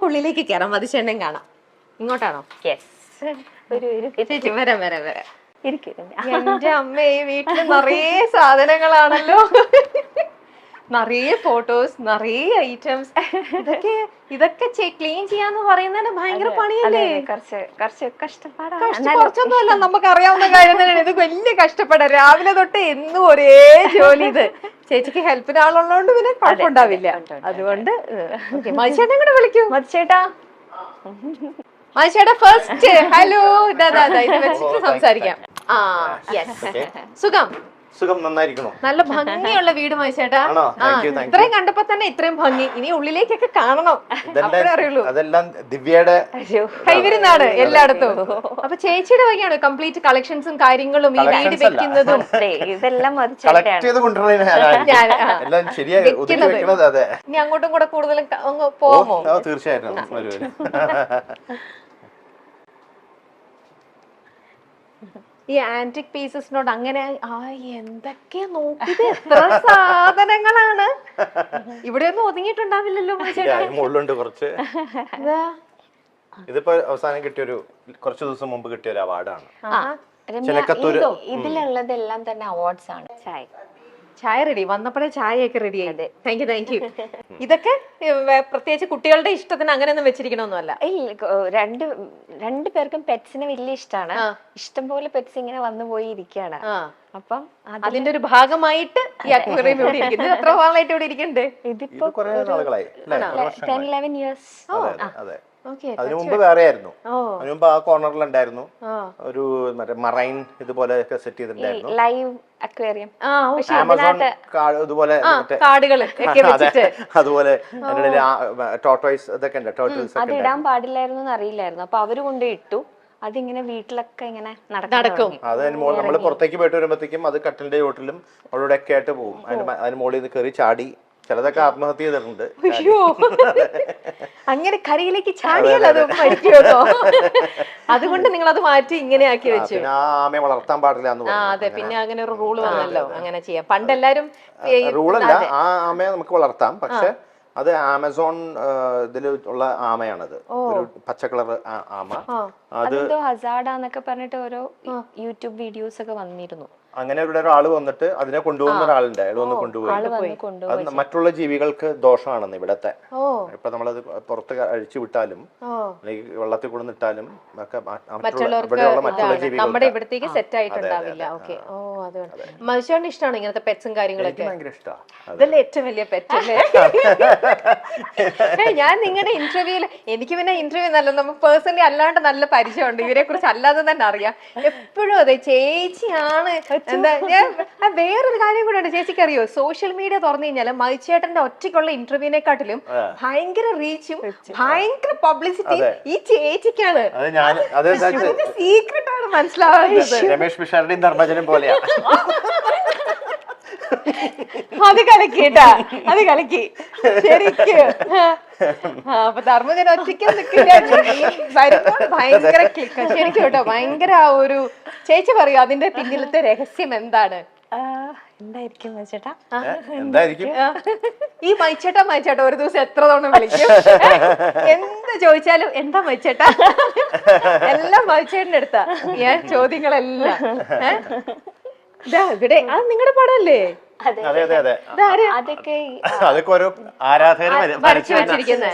നമുക്ക് ഉള്ളിലേക്ക് കയറാം മതിച്ചെണ്ണയും കാണാം. ഇങ്ങോട്ടാണോ? യെസ് ഒരു ഒരു ചേച്ചി വരാം വരാം വരാം. ഇരിക്കുന്നു എന്റെ അമ്മ ഈ വീട്ടിൽ നിറയെ സാധനങ്ങളാണല്ലോ. നിറയെ ഫോട്ടോസ് നിറയെ ഐറ്റംസ് ഇതൊക്കെ ഇതൊക്കെ ക്ലീൻ ചെയ്യാന്ന് പറയുന്നതിന് ഭയങ്കര പണിയല്ലേ? കുറച്ച് കുറച്ച് കഷ്ടപ്പാടാണ്. കഷ്ട- കുറച്ചൊന്നുമല്ല നമുക്ക് അറിയാവുന്ന കാര്യം തന്നെയാണ് ഇത് വലിയ കഷ്ടപ്പാടാ. രാവിലെ തൊട്ട് എന്നും ഒരേ ജോലി ഇത്. ചേച്ചിക്ക് ഹെൽപ്പിന് ആളുള്ളതുകൊണ്ട് പിന്നെ കുഴപ്പമുണ്ടാവില്ല. അതുകൊണ്ട് മതിച്ചേട്ടൻ കൂടെ വിളിക്കൂ. മതിച്ചേട്ടാ മതിച്ചേട്ടാ ഫസ്റ്റ് ഹലോ ഇത് വെച്ചിട്ട് സംസാരിക്കാം. ആ യെസ് സുഖം? സുഖം നന്നായിരിക്കണോ? നല്ല ഭംഗിയുള്ള വീട് ചേട്ടാ. ആണോ? ആ, Thank you, thank you. ഇത്രയും കണ്ടപ്പോ തന്നെ ഇത്രയും ഭംഗി. ഇനി ഉള്ളിലേക്കൊക്കെ കാണണം. അറിയുള്ളൂ. അതെല്ലാം ദിവ്യയുടെ കൈവരുന്നാണ് എല്ലായിടത്തും. അപ്പൊ ചേച്ചിയുടെ വകയാണ് കംപ്ലീറ്റ് കളക്ഷൻസും കാര്യങ്ങളും ഈ വീട് വെക്കുന്നതും. ഇതെല്ലാം ഇനി അങ്ങോട്ടും കൂടെ കൂടുതലും പോമോ തീർച്ചയായിട്ടും വരൂ വരൂ. ഈ ആന്റിക് പീസസിനോട് അങ്ങനെ ആ എന്തൊക്കെ നോക്കിയത്? എത്ര സാധനങ്ങളാണ്? ഇവിടെ ഒന്നും ഒതുങ്ങിയിട്ടുണ്ടാവില്ലല്ലോ മുകളിലുണ്ട് കുറച്ച്. ഇതാ. ഇതിപ്പോ അവസാനം കിട്ടിയൊരു കുറച്ച് ദിവസം മുമ്പ് കിട്ടിയ ഒരു അവാർഡാണ്. ഇതിലുള്ളതെല്ലാം തന്നെ അവാർഡ്സ് ആണ്. ചായ റെഡി വന്നപ്പോഴേ ചായയൊക്കെ റെഡി ആയി താങ്ക് യു താങ്ക് യു ഇതൊക്കെ പ്രത്യേകിച്ച് കുട്ടികളുടെ ഇഷ്ടത്തിന് അങ്ങനെയൊന്നും വെച്ചിരിക്കണമെന്നല്ല രണ്ട് രണ്ട് പേർക്കും പെറ്റ്സിനെ വലിയ ഇഷ്ടമാണ്. ഇഷ്ടം പോലെ പെറ്റ്സ് ഇങ്ങനെ വന്നു പോയി ഇരിക്കുകയാണ് അപ്പം അത് അതിന്റെ ഒരു ഭാഗമായിട്ട് ഈ അക്വേറിയം ഇവിടെ ഇരിക്കുന്നത് ഇത് എത്ര നാളായിട്ട് ഇവിടെ ഇരിക്കണ്ടേ ഇതിപ്പോ ടെൻ ഇലവൻ ഇയേഴ്സ് അതിനു മുമ്പ് വേറെ ആയിരുന്നു അതിനു മുമ്പ് ആ കോർണറിൽ ഉണ്ടായിരുന്നു. ഒരു മറ്റേ മറൈൻ ഇതുപോലെ ഒക്കെ സെറ്റ് ചെയ്തിട്ടുണ്ടായിരുന്നു ലൈവ് അക്വേറിയം ആമസോൺ ഇതുപോലെ അതുപോലെ ടോട്ടോയ്സ് ഇതൊക്കെ ഉണ്ട് ടോട്ടോയ്സ് അത് ഒക്കെ ഇടാൻ പാടില്ലായിരുന്നു എന്ന് അറിയില്ലായിരുന്നു. അപ്പൊ അവർ കൊണ്ട് ഇട്ടു. അതിങ്ങനെ വീട്ടിലൊക്കെ ഇങ്ങനെ നടക്കും. അത് അതിന് മുകളിൽ നമ്മൾ പുറത്തേക്ക് പോയിട്ട് വരുമ്പോഴത്തേക്കും അത് കട്ടിലിന്റെ ചോട്ടിലും അവിടെ ഒക്കെ ആയിട്ട് പോകും അതിന് മുകളിൽ നിന്ന് കയറി ചാടി ചിലതൊക്കെ ആത്മഹത്യ ചെയ്തിട്ടുണ്ട്. അയ്യോ. അങ്ങനെ കരയിലേക്ക് ചാടിയാൽ അത് മരിക്കുമല്ലോ അതുകൊണ്ട് നിങ്ങൾ അത് മാറ്റി ഇങ്ങനെ ആക്കി വെച്ചു. ആമയെ വളർത്താൻ പാടില്ല എന്ന് അതെ പിന്നെ അങ്ങനെ ഒരു റൂൾ വന്നല്ലോ. അങ്ങനെ ചെയ്യാം. പണ്ട് എല്ലാരും റൂളല്ല ആ ആമയെ നമുക്ക് വളർത്താം. പക്ഷെ അത് ആമസോൺ ഇതിൽ ഉള്ള ആമയാണത്. ഒരു പച്ച കളർ ആമ. അത് ഹസാഡാന്നൊക്കെ പറഞ്ഞിട്ട് ഓരോ യൂട്യൂബ് വീഡിയോസ് ഒക്കെ വന്നിരുന്നു. അങ്ങനെ ഇവിടെ ഒരാൾ വന്നിട്ട് അതിനെ കൊണ്ടുപോകുന്ന ഒരാളുണ്ട്. അയാൾ വന്ന് കൊണ്ടുപോയി. അത് മറ്റുള്ള ജീവികൾക്ക് ദോഷമാണെന്ന് ഇവിടത്തെ. ഓ. ഇപ്പൊ നമ്മളത് പുറത്ത് അഴിച്ചു വിട്ടാലും ഓ. അല്ലെങ്കിൽ വെള്ളത്തിൽ കൊണ്ടുവന്നിട്ടാലും ഒക്കെ ഇവിടെയുള്ള മറ്റുള്ള ജീവികൾക്ക്. ഇവിടത്തേക്ക് സെറ്റ് ആയിട്ടുണ്ടാവില്ല ഓക്കെ. ഓ അതുകൊണ്ട്. മനുഷ്യന്റെ ഇഷ്ടമാണ് ഇങ്ങനത്തെ പെറ്റ്സും കാര്യങ്ങളൊക്കെ? എനിക്ക് ഭയങ്കര ഇഷ്ടമാണ് ഇതല്ലേ ഏറ്റവും വലിയ പെറ്റ് ഞാൻ നിങ്ങളുടെ ഇന്റർവ്യൂൽ എനിക്ക് പിന്നെ ഇന്റർവ്യൂ നല്ല നമുക്ക് പേഴ്സണലി അല്ലാണ്ട് നല്ല പരിചയമുണ്ട്. ഇവരെ കുറിച്ച് അല്ലാതെ തന്നെ അറിയാം. എപ്പോഴും അതെ ചേച്ചിയാണ് വേറൊരു കാര്യം കൂടെ ഉണ്ട്. ചേച്ചിക്ക് അറിയോ? സോഷ്യൽ മീഡിയ തുറന്നു കഴിഞ്ഞാൽ മൈച്ചേട്ടന്റെ ഒറ്റയ്ക്കുള്ള ഇന്റർവ്യൂവിനെക്കാട്ടിലും ഭയങ്കര റീച്ചും ഭയങ്കര പബ്ലിസിറ്റി ഈ ചേച്ചിക്കാണ്. സീക്രട്ട് ആണ് മനസ്സിലാവുന്നത് രമേഷ് പിഷാരുടെയും ധർമ്മജനും പോലെയാ. അത് കലക്കി കേട്ടാ. അത് കലക്കി ശരിക്ക്. ആ, അപ്പൊ ധർമ്മജൻ ഒറ്റയ്ക്ക് ഭയങ്കര ക്ലിക്ക്. ശരിക്കും കേട്ടോ ഭയങ്കര ആ ഒരു ചേച്ചി പറയൂ അതിന്റെ പിന്നിലത്തെ രഹസ്യം എന്താണ്? എന്തായിരിക്കും? എന്തായിരിക്കും? ഈ മൈച്ചേട്ടാ മൈച്ചേട്ടാ ഒരു ദിവസം എത്ര തവണ വിളിക്കും? എന്ത് ചോദിച്ചാലും എന്താ മൈച്ചേട്ടാ? എല്ലാം മൈച്ചേട്ടന്റെ അടുത്താ. ഞാൻ ചോദ്യങ്ങളെല്ലാം. ഇവിടെ അത് നിങ്ങളുടെ പടമല്ലേ അതെ അതെ അതെ അതൊക്കെ ഓരോ.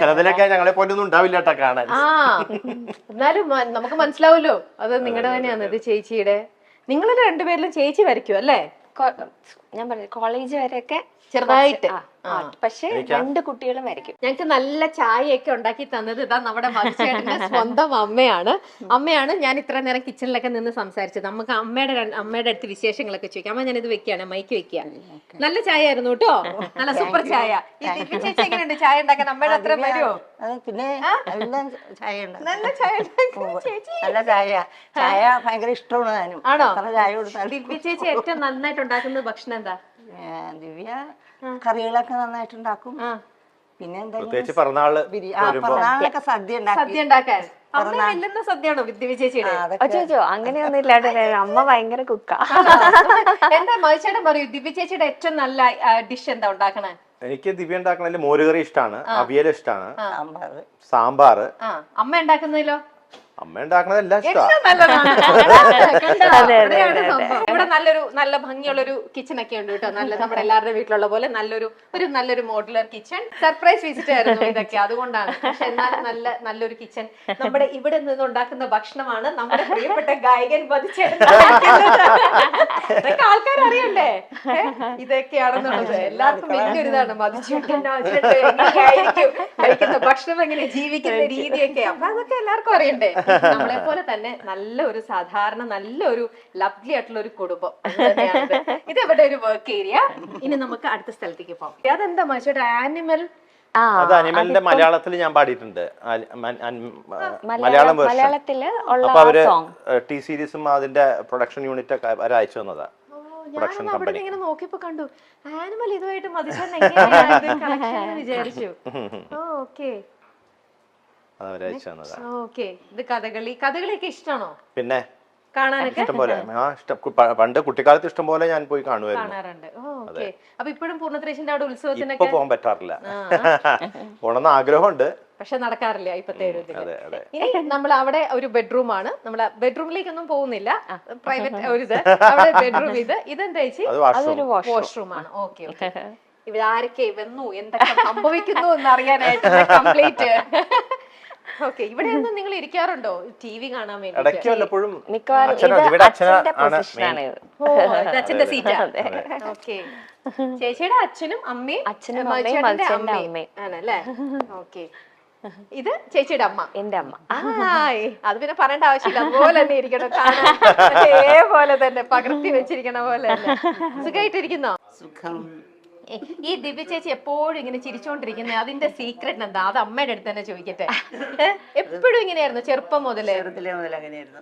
ചിലതിലൊക്കെ ഞങ്ങളെ ഉണ്ടാവില്ല കേട്ടോ കാണാൻ. ആ എന്നാലും നമുക്ക് മനസ്സിലാവുമല്ലോ. അത് നിങ്ങളുടെ തന്നെയാണ് ഇത് ചേച്ചിയുടെ. നിങ്ങൾ രണ്ടുപേരിലും ചേച്ചി വരയ്ക്കും അല്ലേ? ഞാൻ പറഞ്ഞു കോളേജ് വരെയൊക്കെ ചെറുതായിട്ട്. പക്ഷെ രണ്ട് കുട്ടികളും വരയ്ക്കും ഞങ്ങൾക്ക് നല്ല ചായയൊക്കെ ഉണ്ടാക്കി തന്നത് ഇതാ നമ്മുടെ മത്സ്യേട്ടന്റെ സ്വന്തം അമ്മയാണ്. അമ്മയാണ് ഞാൻ ഇത്ര നേരം കിച്ചണിലൊക്കെ നിന്ന് സംസാരിച്ചത്. നമുക്ക് അമ്മയുടെ അമ്മയുടെ അടുത്ത് വിശേഷങ്ങളൊക്കെ ചോദിക്കാം. അമ്മ ഞാനിത് വെക്കുകയാണ്. മൈക്ക് വെക്കുക. നല്ല ചായ ആയിരുന്നു കേട്ടോ. നല്ല സൂപ്പർ ചായ. ചേച്ചി എങ്ങനെയുണ്ട്? ചായ ഉണ്ടാക്കാൻ അമ്മയുടെ അത്ര വരുമോ പിന്നെ നല്ല ചായ നല്ല ചായ. ചായ ഭയങ്കര ഇഷ്ടമാണ് ഞാനും. ആണോ? ചായ കൊടുത്താൽ ചേച്ചി ഏറ്റവും നന്നായിട്ട് ഉണ്ടാക്കുന്ന ഭക്ഷണം എന്താ? ദിവ്യ കറികളൊക്കെ നന്നായിട്ട് ഉണ്ടാക്കും പിന്നെ പ്രത്യേകിച്ച് പിറന്നാൾ പിറന്നാളിനൊക്കെ സദ്യ സദ്യ ഉണ്ടാക്കാൻ. അമ്മ വെല്ലുന്ന സദ്യയാണോ ദിവ്യ അച്ചോ അങ്ങനെയൊന്നും ഇല്ലാണ്ട് അമ്മ ഭയങ്കര കുക്ക. എന്താ മഹിച്ചേട്ടൻ പറയൂ? ദിവ്യചേച്ചിയുടെ ഏറ്റവും നല്ല ഡിഷ് എന്താ ഉണ്ടാക്കണേ? എനിക്ക് ദിവ്യ ഉണ്ടാക്കണതിൽ മോരുകറി ഇഷ്ടമാണ് അവിയൽ ഇഷ്ടമാണ് സാമ്പാർ സാമ്പാർ അമ്മ ഉണ്ടാക്കുന്നതിലോ? അമ്മ ഉണ്ടാക്കണതെല്ലാം. ഇവിടെ നല്ലൊരു നല്ല ഭംഗിയുള്ളൊരു കിച്ചൺ ഒക്കെ ഉണ്ട് കേട്ടോ. നല്ല നമ്മുടെ എല്ലാവരുടെ വീട്ടിലുള്ള പോലെ നല്ലൊരു ഒരു നല്ലൊരു മോഡുലർ കിച്ചൺ സർപ്രൈസ് വിസിറ്റ് ആയിരുന്നു ഇതൊക്കെ. അതുകൊണ്ടാണ്. പക്ഷെ എന്നാലും നല്ല നല്ലൊരു കിച്ചൺ നമ്മുടെ ഇവിടെ നിന്ന് ഉണ്ടാക്കുന്ന ഭക്ഷണമാണ് നമ്മുടെ പ്രിയപ്പെട്ട ഗായകൻ ഇതൊക്കെ ആൾക്കാർ അറിയണ്ടേ? ഇതൊക്കെയാണെന്നുള്ളത്. എല്ലാവർക്കും വലിയൊരു ഇതാണ് മതിച്ചേട്ടൻ എങ്ങനെയായിരിക്കും കഴിക്കുന്ന ഭക്ഷണം എങ്ങനെ ജീവിക്കുന്ന രീതിയൊക്കെ. അപ്പൊ അതൊക്കെ എല്ലാവർക്കും അറിയണ്ടേ? നമ്മളെ പോലെ തന്നെ നല്ല ഒരു സാധാരണ നല്ല ഒരു ലവ്ലി ആയിട്ടുള്ള ഒരു കുടുംബം ഇത് ഇവിടെ ഒരു വർക്ക് ഏരിയ ഇനി നമുക്ക് അടുത്ത സ്ഥലത്തേക്ക് പോകാം. അതെന്താ മനുഷ്യയുടെ ആനിമൽ ആ അത് അനിമലിന്റെ മലയാളത്തിൽ ഞാൻ പാടിയിട്ടുണ്ട്. മലയാളം മലയാളം മലയാളത്തിൽ ഉള്ള അപ്പൊ അവർ സോങ് ടി സീരീസും അതിന്റെ പ്രൊഡക്ഷൻ യൂണിറ്റ് ഒക്കെ അവർ അയച്ചു തന്നതാ. പ്രൊഡക്ഷൻ കമ്പനി ഇങ്ങനെ നോക്കിയപ്പോ കണ്ടു. ആനിമൽ ഇതുമായിട്ട് എന്ന് വിചാരിച്ചു. ഓക്കെ അത് അവർ അയച്ചു തന്നതാ. ഓക്കെ. ഇത് കഥകളി. കഥകളിയൊക്കെ ഇഷ്ടമാണോ പിന്നെ? കാണാനൊക്കെ? ഇഷ്ടം പോലെ ആ ഇഷ്ടം. കു- പണ്ട് കുട്ടിക്കാലത്ത് ഇഷ്ടം പോലെ ഞാൻ പോയി കാണുമായിരുന്നു. കാണാറുണ്ട്. Oh okay. അപ്പൊ ഇപ്പോഴും പൂർണത്രേശിന്റെ അവിടെ ഇപ്പൊ ഉത്സവത്തിനൊക്കെ പോകാൻ പറ്റാറില്ല. പോണെന്ന് ആഗ്രഹമുണ്ട്. പക്ഷെ നടക്കാറില്ല ഇപ്പത്തെ ഒരു ഇതിൽ. അതെ അതെ. ഇനി നമ്മൾ അവിടെ ഒരു ബെഡ്റൂം ആണ് നമ്മൾ ബെഡ്റൂമിലേക്കൊന്നും പോകുന്നില്ല. പ്രൈവറ്റ് ഒരു ഇത് അവിടെ ബെഡ്റൂം ഇത്. ഇതെന്താ ചേച്ചി? അത് വാഷ്റൂം. അതൊരു വാഷ് വാഷ്റൂം. ആണ് ഓക്കെ ഓക്കെ. ഇവരാരൊക്കെ വന്നു? എന്തൊക്കെ സംഭവിക്കുന്നു എന്ന് അറിയാനായിട്ട് കംപ്ലീറ്റ്. ഓക്കെ ഇവിടെ ഒന്നും നിങ്ങൾ ഇരിക്കാറുണ്ടോ? ടി വി കാണാൻ വേണ്ടി ഇടയ്ക്ക് വല്ലപ്പോഴും മിക്കവാറും അച്ഛനാ- ഇത് ഇവിടെ അച്ഛനാ അച്ഛന്റെ ആണ് പൊസിഷനാണ് ഓ ഇത് അച്ഛന്റെ സീറ്റാ ഓക്കെ. ചേച്ചിയുടെ അച്ഛനും അമ്മയും അച്ഛനും അമ്മയും, അമ്മയും. ആണല്ലേ? ഓക്കെ. ഇത് ചേച്ചിയുടെ അമ്മ. എന്റെ അമ്മ. ആ അത് പിന്നെ പറയേണ്ട ആവശ്യമില്ല. അതുപോലെ തന്നെ ഇരിക്കണം. കാണാൻ അതേപോലെ തന്നെ പകർത്തി വെച്ചിരിക്കണ പോലെ തന്നെ. സുഖമായിട്ടിരിക്കുന്നോ സുഖം. ഈ ദിവ്യ ചേച്ചി എപ്പോഴും ഇങ്ങനെ ചിരിച്ചോണ്ടിരിക്കുന്നത് അതിന്റെ സീക്രട്ട് എന്താ? അത് അമ്മയുടെ അടുത്ത് തന്നെ ചോദിക്കട്ടെ. എപ്പോഴും ഇങ്ങനെയായിരുന്നു ചെറുപ്പം മുതലേ? ചെറുതിലെ മുതൽ അങ്ങനെയായിരുന്നു.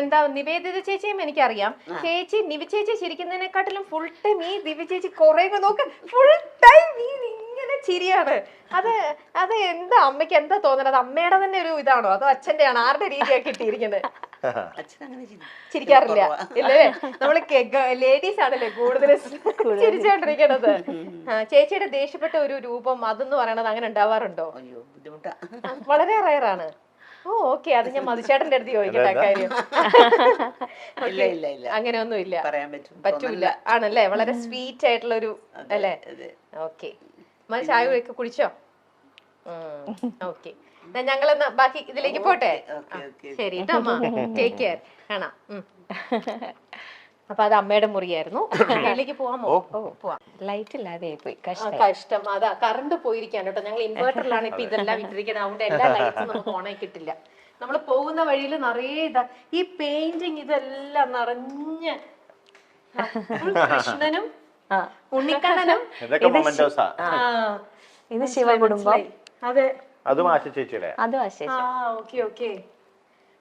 എന്താ നിവേദിത ചേച്ചിയും എനിക്കറിയാം. ചേച്ചി നിവി ചേച്ചി ചിരിക്കുന്നതിനെക്കാട്ടിലും ഫുൾ ടൈം ഈ ദിവ്യ ചേച്ചി കുറെ നോക്ക് ഫുൾ ടൈം ഇങ്ങനെ ചിരിയാണ്. അത് അത് എന്താ അമ്മയ്ക്ക് എന്താ തോന്നുന്നത് അമ്മയുടെ തന്നെ ഒരു ഇതാണോ? അതോ അച്ഛന്റെ ആണോ ആരുടെ രീതിയാണ് കിട്ടിയിരിക്കുന്നത്? അച്ഛൻ അങ്ങനെ ചിരിക്കാറില്ല. ഇല്ലേ നമ്മൾ ലേഡീസ് ആണല്ലേ കൂടുതൽ ചിരിച്ചോണ്ടിരിക്കണത്. ചേച്ചിയുടെ ദേഷ്യപ്പെട്ട ഒരു രൂപം അതെന്ന് പറയണത് അങ്ങനെ ഉണ്ടാവാറുണ്ടോ? അയ്യോ ബുദ്ധിമുട്ടാ. ആ, വളരെ റയറാണ് ഓ ഓക്കെ അത് ഞാൻ മധുചേട്ടന്റെ അടുത്ത് ചോദിക്കട്ടെ കാര്യം ഇല്ല ഇല്ല ഇല്ല. അങ്ങനെയൊന്നും ഇല്ല പറയാൻ പറ്റും. പറ്റൂല. ആണല്ലേ? വളരെ സ്വീറ്റ് ആയിട്ടുള്ള ഒരു അല്ലേ? ഓക്കെ ഓക്കെ ചായ കുടിച്ചോ? ഓക്കെ ഞങ്ങളെന്നാ ബാക്കി ഇതിലേക്ക് പോട്ടെ? ഓക്കെ ഓക്കെ ശരി കേട്ടോ അമ്മ. ടേക്ക് കെയർ കാണാം. അപ്പൊ അത് അമ്മയുടെ മുറിയായിരുന്നു. അതിലേക്ക് പോവാമോ? പോവാം. ലൈറ്റ് ഇല്ലാതെ പോയി കഷ്ടം. കഷ്ടം. അതാ കറണ്ട് പോയിരിക്കാൻ കേട്ടോ. ഞങ്ങൾ ഇൻവേർട്ടറിലാണ് ഇപ്പൊ ഇതെല്ലാം ഇട്ടിരിക്കുന്നത്. അതുകൊണ്ട് എല്ലാ ലൈറ്റ്സും നമുക്ക് ഓണായി കിട്ടില്ല. നമ്മൾ പോകുന്ന വഴിയിൽ നിറയെ ഇതാ ഈ പെയിന്റിങ് ഇതെല്ലാം നിറഞ്ഞ്. കൃഷ്ണനും ആ. ഉണ്ണിക്കണ്ണനും. ഇത് ശിവ കുടുംബം അതെ. അതും ആശ ചേച്ചിയുടെ. അതും ആ ഓക്കെ ഓക്കെ.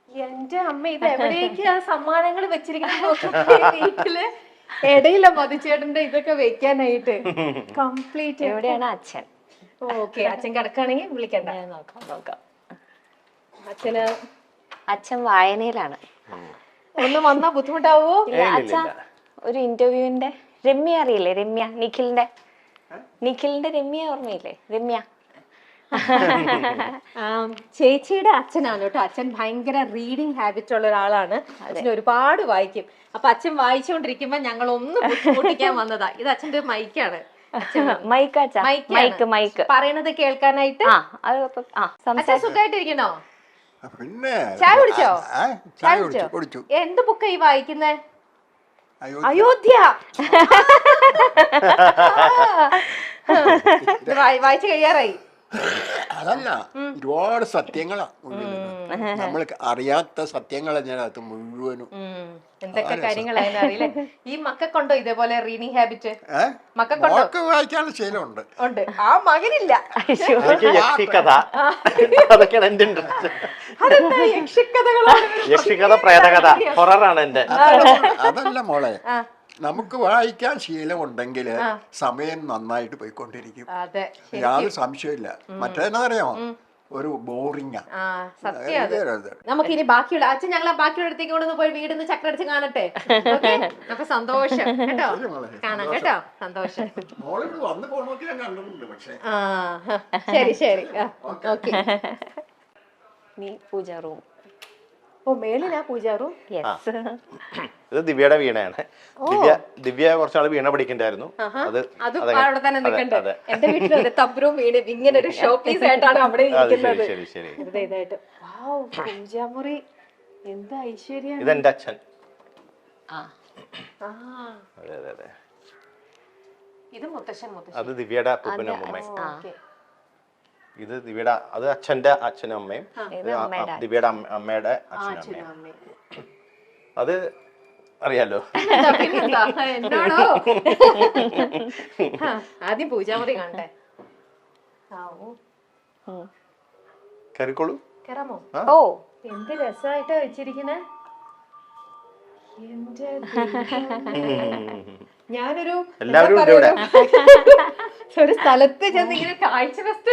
എന്റെ അമ്മ ഇത് എവിടെയൊക്കെയാ സമ്മാനങ്ങൾ വെച്ചിരിക്കുന്നത് വീട്ടിൽ ഇടയില മതിച്ചേട്ടന്റെ ഇതൊക്കെ വെക്കാനായിട്ട്. കംപ്ലീറ്റ് എവിടെയാണ് അച്ഛൻ? ഓക്കെ അച്ഛൻ കിടക്കാണെങ്കിൽ വിളിക്കണ്ട. ഞാൻ നോക്കാം നോക്കാം. അച്ഛന് അച്ഛൻ വായനയിലാണ്. ഒന്ന് വന്നാ ബുദ്ധിമുട്ടാവോ? ഇല്ല അച്ഛ ഒരു ഇന്റർവ്യൂവിന്റെ രമ്യ അറിയില്ലേ? രമ്യ നിഖിലിന്റെ നിഖിലിന്റെ രമ്യ ഓർമ്മയില്ലേ? രമ്യ. ചേച്ചിയുടെ അച്ഛനാണ് കേട്ടോ. അച്ഛൻ ഭയങ്കര റീഡിങ് ഹാബിറ്റ് ഉള്ള ഒരാളാണ്. അച്ഛൻ ഒരുപാട് വായിക്കും. അപ്പൊ അച്ഛൻ വായിച്ചുകൊണ്ടിരിക്കുമ്പോ ഞങ്ങൾ ഒന്ന് ബുദ്ധിമുട്ടിക്കാൻ വന്നതാ. ഇത് അച്ഛന്റെ മൈക്കാണ്. മൈക്ക്. Mic mic. പറയണത് കേൾക്കാനായിട്ട്? സുഖമായിട്ടിരിക്കണോ പിന്നെ ചായ കുടിച്ചോ? ചായ കുടിച്ചോ കുടിച്ചു? എന്ത് ബുക്കാ ഈ വായിക്കുന്നേ? അയോധ്യ. വായി- വായിച്ചു കഴിയാറായി. അതല്ല ഒരുപാട് സത്യങ്ങളാ നമ്മൾ അറിയാത്ത സത്യങ്ങളാ ഞാൻ അത് മുഴുവനും എന്തൊക്കെ കാര്യങ്ങളായിരുന്നു അറിയില്ലേ ഈ മക്കൾക്കുണ്ടോ ഇതേപോലെ റീഡിങ് ഹാബിറ്റ്? മക്കൾക്കുണ്ടോ വായിക്കാനുള്ള ശീലമുണ്ട്. ഉണ്ട്. ആ മകനില്ല. അതൊക്കെയാണ് എന്റെ യക്ഷിക്കഥ പ്രേതകഥ. ഹൊററാണ് എന്റെ അതല്ല മോളെ. നമുക്ക് വായിക്കാൻ ശീലമുണ്ടെങ്കിൽ സമയം നന്നായിട്ട് പോയിക്കൊണ്ടിരിക്കും. അതെ യാതൊരു സംശയമില്ല മറ്റേതെന്നറിയാമോ ഒരു ബോറിംഗ്. ആ സത്യം അത്. നമുക്ക് ഇനി ബാക്കിയുള്ള അച്ഛൻ ഞങ്ങൾ ബാക്കിയുള്ള അടുത്തേക്ക് കൊണ്ടൊന്ന് പോയി വീടിന്ന് ചക്രടിച്ച് കാണട്ടെ? അപ്പൊ സന്തോഷം. കേട്ടോ? കാണാം കേട്ടോ? സന്തോഷം. ശരി ശരി. ഓക്കെ. നീ പൂജ റൂം. ഓ മേളിലാ യെസ് ഇത് ദിവ്യയുടെ വീണയാണ്. ദിവ്യ ദിവ്യ കുറച്ചാൾ വീണ പഠിക്കണ്ടായിരുന്നു. അത് അവിടെ തന്നെ. എന്റെ തബ്രും വീട് ഇങ്ങനെ ഒരു ഷോ പീസ് ആയിട്ടാണ് അവിടെ ഇരിക്കുന്നത്. ശരി ശരി. ഇതായിട്ട്. വാവ് പൂജാമുറി എന്ത് ഐശ്വര്യ ഇതെന്റെ അച്ഛൻ. ആ. ആ. അതെ അതെ അതെ. ഇത് മുത്തശ്ശൻ മുത്തശ്ശൻ. അത് ദിവ്യയുടെ അപ്പൂപ്പനും അമ്മയും ഓക്കെ. ഇത് ദിവ്യയുടെ അത് അച്ഛന്റെ അച്ഛനും അമ്മയും ദിവ്യയുടെ അമ്മയുടെ അച്ഛനും അമ്മയും. അത് അറിയാലോ? ആദ്യം പൂജാമുറി കണ്ടേ കയറിക്കോളൂ. കേറാമോ? ഓ. എന്ത് രസമായിട്ടാ വെച്ചിരിക്കണേ. ഞാനൊരു എല്ലാവരും ഒരു സ്ഥലത്ത് ചെന്ന് ഇങ്ങനെ കാഴ്ച വസ്തു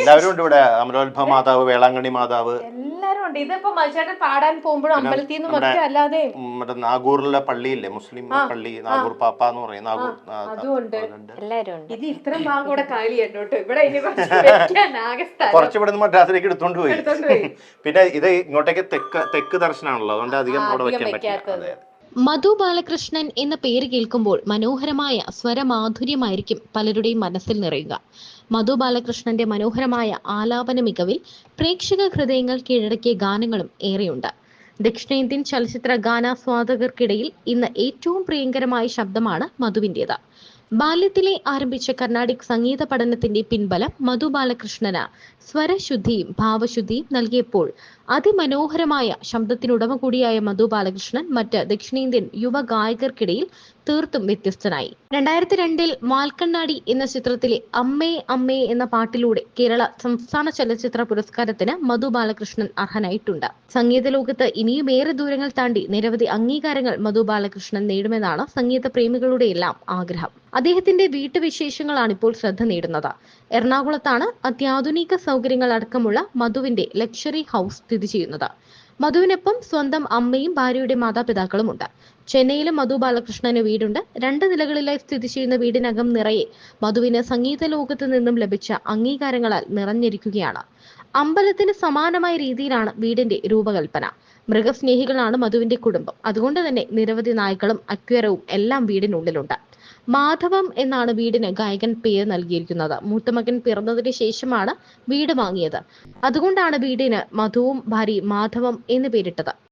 എല്ലാവരും ഉണ്ട് ഇവിടെ. അമരോത്ഭവ മാതാവ് വേളാങ്കണ്ണി മാതാവ്. എല്ലാരും ഉണ്ട്. ഇതിപ്പോ മനുഷ്യൻ പാടാൻ പോകുമ്പോഴും അമ്പലത്തിൽ നിന്നും ഒക്കെ അല്ലാതെ മറ്റേ നാഗൂറിലെ പള്ളിയില്ലേ? മുസ്ലിം പള്ളി നാഗൂർ പാപ്പ എന്ന് പറയും. നാഗൂർ അതുകൊണ്ട് എല്ലാരും ഉണ്ട്. ഇത് ഇത്ര ഭാഗം കൂടെ കാലി കേട്ടോ ഇവിടെ കുറച്ച് ഇവിടെ നിന്ന് മദ്രാസിലേക്ക് എടുത്തോണ്ട് പോയി. പിന്നെ ഇത് ഇങ്ങോട്ടേക്ക് തെക്ക് തെക്ക് ദർശനമാണല്ലോ അതുകൊണ്ട് അധികം അവിടെ വെക്കാൻ പറ്റില്ല. മധു ബാലകൃഷ്ണൻ എന്ന പേര് കേൾക്കുമ്പോൾ മനോഹരമായ സ്വരമാധുര്യമായിരിക്കും പലരുടെയും മനസ്സിൽ നിറയുക. മധു ബാലകൃഷ്ണന്റെ മനോഹരമായ ആലാപന മികവിൽ പ്രേക്ഷക ഹൃദയങ്ങൾ കീഴടക്കിയ ഗാനങ്ങളും ഏറെയുണ്ട്. ദക്ഷിണേന്ത്യൻ ചലച്ചിത്ര ഗാനാസ്വാദകർക്കിടയിൽ ഇന്ന് ഏറ്റവും പ്രിയങ്കരമായ ശബ്ദമാണ് മധുവിന്റേത് ബാല്യത്തിലെ ആരംഭിച്ച കർണാടിക് സംഗീത പഠനത്തിന്റെ പിൻബലം മധു ബാലകൃഷ്ണന് സ്വരശുദ്ധിയും ഭാവശുദ്ധിയും നൽകിയപ്പോൾ അതിമനോഹരമായ ശബ്ദത്തിനുടമ കൂടിയായ മധു ബാലകൃഷ്ണൻ മറ്റ് ദക്ഷിണേന്ത്യൻ യുവ ഗായകർക്കിടയിൽ തീർത്തും വ്യത്യസ്തനായി. രണ്ടായിരത്തി രണ്ടിൽ മാൽക്കണ്ണാടി എന്ന ചിത്രത്തിലെ അമ്മേ അമ്മേ എന്ന പാട്ടിലൂടെ കേരള സംസ്ഥാന ചലച്ചിത്ര പുരസ്കാരത്തിന് മധു ബാലകൃഷ്ണൻ അർഹനായിട്ടുണ്ട്. സംഗീത ലോകത്ത് ഇനിയും ഏറെ ദൂരങ്ങൾ താണ്ടി നിരവധി അംഗീകാരങ്ങൾ മധു ബാലകൃഷ്ണൻ നേടുമെന്നാണ് സംഗീത പ്രേമികളുടെ എല്ലാം ആഗ്രഹം. അദ്ദേഹത്തിന്റെ വീട്ടുവിശേഷങ്ങളാണ് ഇപ്പോൾ ശ്രദ്ധ നേടുന്നത്. എറണാകുളത്താണ് അത്യാധുനിക സൗകര്യങ്ങൾ അടക്കമുള്ള മധുവിന്റെ ലക്ഷറി ഹൗസ് സ്ഥിതി ചെയ്യുന്നത്. മധുവിനൊപ്പം സ്വന്തം അമ്മയും ഭാര്യയുടെ മാതാപിതാക്കളുമുണ്ട്. ചെന്നൈയിലും മധു ബാലകൃഷ്ണന് വീടുണ്ട്. രണ്ട് നിലകളിലായി സ്ഥിതി ചെയ്യുന്ന വീടിനകം നിറയെ മധുവിന് സംഗീത ലോകത്ത് നിന്നും ലഭിച്ച അംഗീകാരങ്ങളാൽ നിറഞ്ഞിരിക്കുകയാണ്. അമ്പലത്തിന് സമാനമായ രീതിയിലാണ് വീടിന്റെ രൂപകൽപ്പന. മൃഗസ്നേഹികളാണ് മധുവിന്റെ കുടുംബം. അതുകൊണ്ട് തന്നെ നിരവധി നായ്ക്കളും അക്വരവും എല്ലാം വീടിനുള്ളിലുണ്ട്. മാധവം എന്നാണ് വീടിന് ഗായകൻ പേര് നൽകിയിരിക്കുന്നത്. മൂത്തമകൻ പിറന്നതിന് ശേഷമാണ് വീട് വാങ്ങിയത്. അതുകൊണ്ടാണ് വീടിന് മധുവും ഭാര്യ മാധവം എന്ന് പേരിട്ടത്.